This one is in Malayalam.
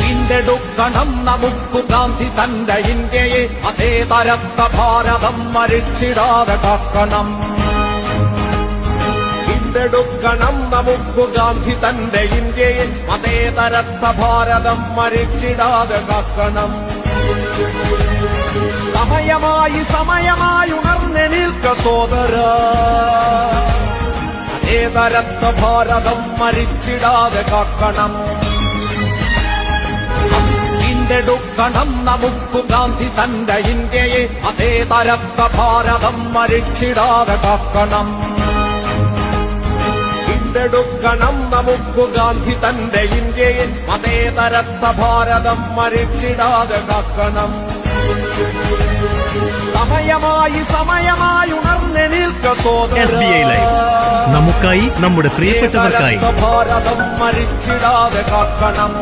വീണ്ടെടുക്കണം നമുക്കു ഗാന്ധി തന്റെ ഇന്ത്യയെ അതേ തരത്ത ഭാരതം മരിച്ചിടാതെ കാക്കണം വീണ്ടെടുക്കണം നമുക്കു ഗാന്ധി തന്റെ ഇന്ത്യയെ അതേ തരത്ത ഭാരതം മരിച്ചിടാതെ കാക്കണം സമയമായി സമയമായി ഉണർന്നെണീൽക്ക സോദര. അതേ തരത്ത ഭാരതം മരിച്ചിടാതെ കാക്കണം വീണ്ടെടുക്കണം നമുക്കു ഗാന്ധി തന്റെ ഇന്ത്യയെ. അതേ തരത്ത ഭാരതം മരിച്ചിടാതെ കാക്കണം വീണ്ടെടുക്കണം നമുക്കു ഗാന്ധി തന്റെ ഇന്ത്യയെ. അതേ തരത്ത ഭാരതം മരിച്ചിടാതെ കാക്കണം സമയമായി സമയമായി ഉണർന്നെണീൽക്ക സോദര. നമുക്കായി നമ്മുടെ പ്രിയപ്പെട്ടവർക്കായി. ഭാരതം മരിച്ചിടാതെ കാക്കണം